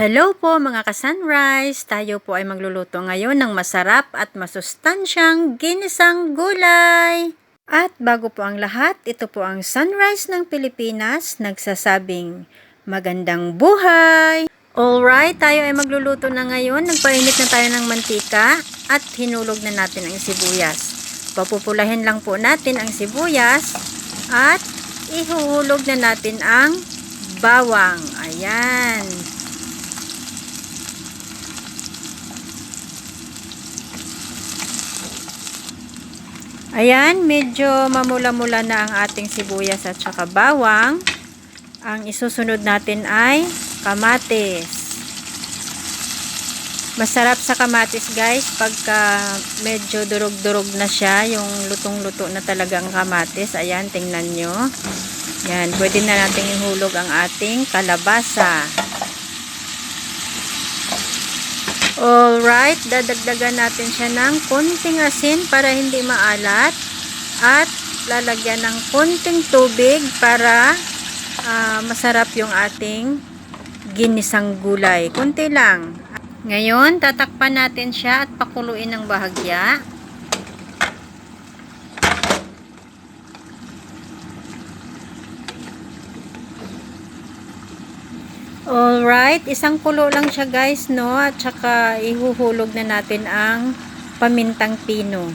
Hello po mga ka-sunrise! Tayo po ay magluluto ngayon ng masarap at masustansyang ginisang gulay. At bago po ang lahat, ito po ang sunrise ng Pilipinas nagsasabing magandang buhay! Alright, tayo ay magluluto na ngayon. Nagpainit na tayo ng mantika at hinulog na natin ang sibuyas. Papupulahin lang po natin ang sibuyas at ihuhulog na natin ang bawang. Ayan. Ayan, medyo mamula-mula na ang ating sibuyas at saka bawang. Ang isusunod natin ay kamatis. Masarap sa kamatis guys pagka medyo durog-durog na siya, yung lutong-luto na talagang kamatis. Ayan, tingnan nyo. Yan, pwede na natin ihulog ang ating kalabasa. Alright, dadagdagan natin siya ng konting asin para hindi maalat at lalagyan ng konting tubig para uh, masarap yung ating ginisang gulay. Kunti lang. Ngayon, tatakpan natin siya at pakuluin ng bahagya. Alright, isang kulo lang siya guys, no? At saka ihuhulog na natin ang pamintang pino.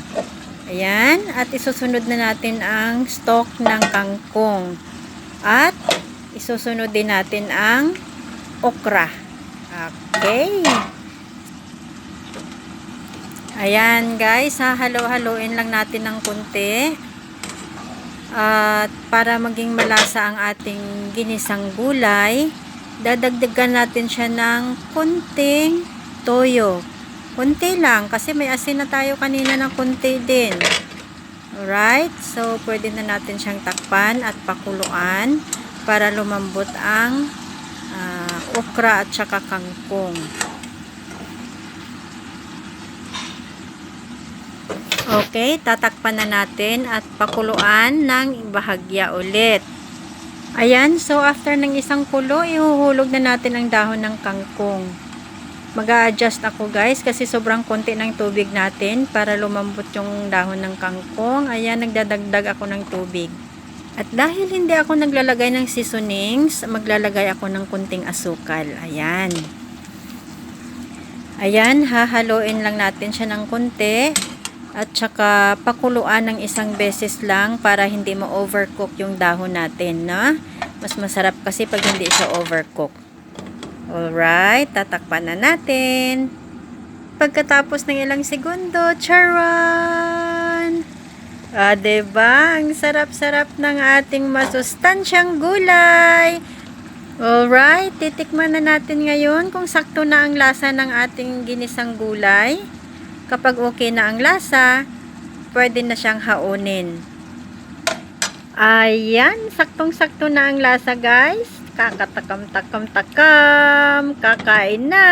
Ayan, at isusunod na natin ang stock ng kangkong. At isusunod din natin ang okra. Okay. Ayan guys, hahalo-haloin lang natin ng kunti. At para maging malasa ang ating ginisang gulay, dadagdagan natin siya ng kunting toyo. Kunti lang kasi may asin na tayo kanina ng kunti din. Alright, so pwede na natin siyang takpan at pakuluan para lumambot ang uh, okra at saka kangkong. Okay, tatakpan na natin at pakuluan ng bahagya ulit. Ayan, so after ng isang kulo, ihuhulog na natin ang dahon ng kangkong. mag adjust ako guys kasi sobrang konti ng tubig natin para lumambot yung dahon ng kangkong. Ayan, nagdadagdag ako ng tubig. At dahil hindi ako naglalagay ng seasonings, maglalagay ako ng kunting asukal. Ayan. Ayan, hahaloin lang natin siya ng kunti. At saka pakuluan ng isang beses lang para hindi ma-overcook yung dahon natin, no? Mas masarap kasi pag hindi siya overcook. Alright, tatakpan na natin. Pagkatapos ng ilang segundo, charon! Ah, diba? Ang sarap-sarap ng ating masustansyang gulay. Alright, titikman na natin ngayon kung sakto na ang lasa ng ating ginisang gulay. Kapag okay na ang lasa, pwede na siyang haunin. Ayan, saktong-sakto na ang lasa guys. Kakatakam-takam-takam. Kakain na.